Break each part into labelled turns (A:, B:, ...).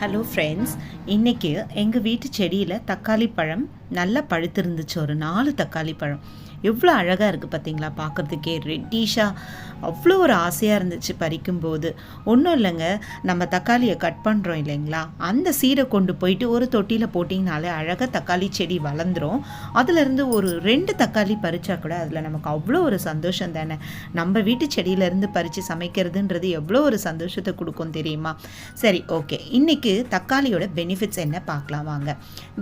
A: Hello friends இன்றைக்கி எங்கள் வீட்டு செடியில் தக்காளி பழம் நல்லா பழுத்திருந்துச்சு. ஒரு நாலு தக்காளி பழம். எவ்வளோ அழகாக இருக்குது பார்த்தீங்களா பார்க்குறதுக்கே ரெட்டிஷாக அவ்வளோ ஒரு ஆசையாக இருந்துச்சு பறிக்கும்போது. ஒன்றும் இல்லைங்க. நம்ம தக்காளியை கட் பண்ணுறோம் இல்லைங்களா? அந்த சீரை கொண்டு போயிட்டு ஒரு தொட்டியில் போட்டிங்கனாலே அழகாக தக்காளி செடி வளர்ந்துரும். அதுலேருந்து ஒரு ரெண்டு தக்காளி பறித்தா கூட அதில் நமக்கு அவ்வளோ ஒரு சந்தோஷம் தானே? நம்ம வீட்டு செடியிலேருந்து பறித்து சமைக்கிறதுன்றது எவ்வளோ ஒரு சந்தோஷத்தை கொடுக்கும் தெரியுமா? சரி ஓகே இன்றைக்கி தக்காளியோட பெனிஃபிட்ஸ் என்ன பார்க்கலாம் வாங்க.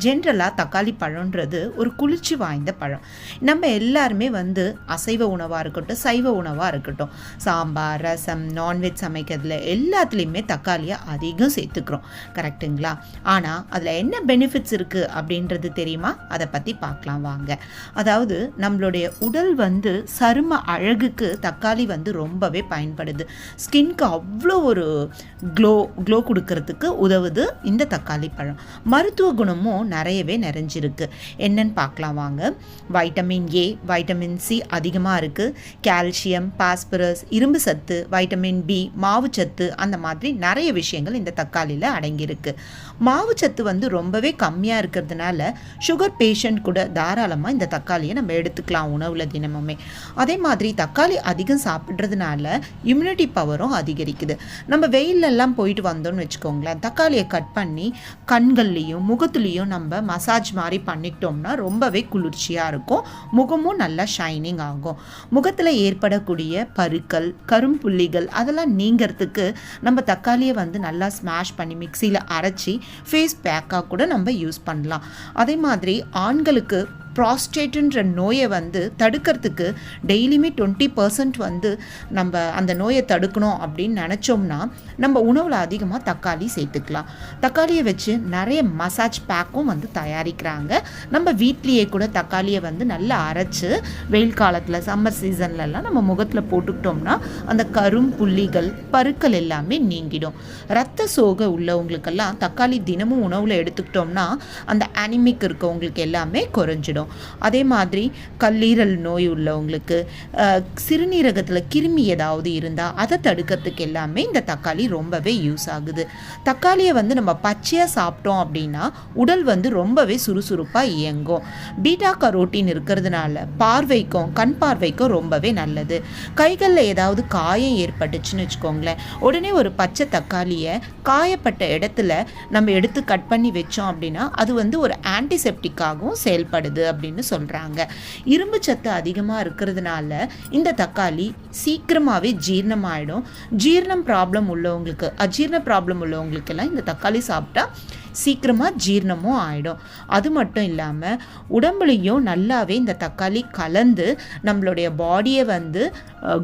A: ஜென்ரலாக தக்காளி பழன்றது ஒரு குளிர்ச்சி வாய்ந்த பழம். நம்ம எல்லாருமே வந்து அசைவ உணவாக இருக்கட்டும் சைவ உணவாக இருக்கட்டும் சாம்பார் ரசம் நான்வெஜ் சமைக்கிறதுல எல்லாத்துலேயுமே தக்காளியை அதிகம் சேர்த்துக்கிறோம். கரெக்டுங்களா ஆனால் அதில் என்ன பெனிஃபிட்ஸ் இருக்குது அப்படின்றது தெரியுமா? அதை பற்றி பார்க்கலாம் வாங்க. அதாவது நம்மளுடைய உடல் வந்து சரும அழகுக்கு தக்காளி வந்து ரொம்பவே பயன்படுது. ஸ்கின்க்கு அவ்வளோ ஒரு க்ளோ க்ளோ கொடுக்கறதுக்கு உதவுது இந்த தக்காளி பழம். மருத்துவ குணமும் நிறையவே நிறைஞ்சிருக்கு. என்னன்னு பார்க்கலாம் வாங்க. வைட்டமின் ஏ வைட்டமின் சி அதிகமாக இருக்குது கால்சியம் பாஸ்பரஸ் இரும்பு சத்து வைட்டமின் பி மாவுச்சத்து அந்த மாதிரி நிறைய விஷயங்கள் இந்த தக்காளியில் அடங்கியிருக்கு. மாவுச்சத்து வந்து ரொம்பவே கம்மியாக இருக்கிறதுனால சுகர் பேஷண்ட் கூட தாராளமாக இந்த தக்காளியை நம்ம எடுத்துக்கலாம் உணவில் தினமுமே. அதே மாதிரி தக்காளி அதிகம் சாப்பிட்றதுனால இம்யூனிட்டி பவரும் அதிகரிக்குது. நம்ம வெயிலெல்லாம் போயிட்டு வந்தோம்னு வச்சுக்கோங்களேன் தக்காளி தக்காளியை கட் பண்ணி கண்கள்லேயும் முகத்துலேயும் நம்ம மசாஜ் மாதிரி பண்ணிக்கிட்டோம்னா ரொம்பவே குளிர்ச்சியாக இருக்கும். முகமும் நல்லா ஷைனிங் ஆகும். முகத்தில் ஏற்படக்கூடிய பருக்கள் கரும்புள்ளிகள் அதெல்லாம் நீங்கிறதுக்கு நம்ம தக்காளியை வந்து நல்லா ஸ்மாஷ் பண்ணி மிக்சியில் அரைச்சி ஃபேஸ் பேக்காக கூட நம்ம யூஸ் பண்ணலாம். அதே மாதிரி ஆண்களுக்கு ப்ராஸ்டேட்டுன்ற நோயை வந்து தடுக்கிறதுக்கு டெய்லியுமே டுவெண்ட்டி பர்சன்ட் வந்து நம்ம அந்த நோயை தடுக்கணும் அப்படின்னு நினச்சோம்னா நம்ம உணவில் அதிகமாக தக்காளி சேர்த்துக்கலாம். தக்காளியை வச்சு நிறைய மசாஜ் பேக்கும் வந்து தயாரிக்கிறாங்க. நம்ம வீட்லேயே கூட தக்காளியை வந்து நல்லா அரைச்சி வெயில் காலத்தில் சம்மர் சீசன்லலாம் நம்ம முகத்தில் போட்டுக்கிட்டோம்னா அந்த கரும் புள்ளிகள் பருக்கள் எல்லாமே நீங்கிடும். ரத்த சோகை உள்ளவங்களுக்கெல்லாம் தக்காளி தினமும் உணவில் எடுத்துக்கிட்டோம்னா அந்த அனிமிக் இருக்கவங்களுக்கு எல்லாமே குறைஞ்சிடும். அதே மாதிரி கல்லீரல் நோய் உள்ளவங்களுக்கு சிறுநீரகத்தில் கிருமி ஏதாவது இருந்தால் அதை தடுக்கிறதுக்கு எல்லாமே இந்த தக்காளி ரொம்பவே யூஸ் ஆகுது. தக்காளியை வந்து நம்ம பச்சையாக சாப்பிட்டோம் அப்படின்னா உடல் வந்து ரொம்பவே சுறுசுறுப்பாக இயங்கும். பீட்டா கரோட்டின் இருக்கிறதுனால பார்வைக்கும் கண் பார்வைக்கும் ரொம்பவே நல்லது. கைகளில் ஏதாவது காயம் ஏற்பட்டுச்சுன்னு வச்சுக்கோங்களேன். உடனே ஒரு பச்சை தக்காளியை காயப்பட்ட இடத்துல நம்ம எடுத்து கட் பண்ணி வச்சோம் அப்படின்னா அது வந்து ஒரு ஆன்டிசெப்டிக்காகவும் செயல்படுது அப்படின்னு சொல்கிறாங்க இரும்பு சத்து அதிகமாக இருக்கிறதுனால இந்த தக்காளி சீக்கிரமாகவே ஜீரணமாயிடும். ஜீரணம் ப்ராப்ளம் உள்ளவங்களுக்கு அஜீரண ப்ராப்ளம் உள்ளவங்களுக்கெல்லாம் இந்த தக்காளி சாப்பிட்டா சீக்கிரமாக ஜீரணமும் ஆகிடும் அது மட்டும் இல்லாமல் உடம்புலையும் நல்லாவே இந்த தக்காளி கலந்து நம்மளுடைய பாடியை வந்து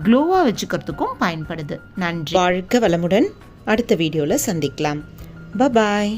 A: க்ளோவாக வச்சுக்கிறதுக்கும் பயன்படுது. நன்றி. வாழ்க்கை வளமுடன். அடுத்த வீடியோவில் சந்திக்கலாம். பபாய்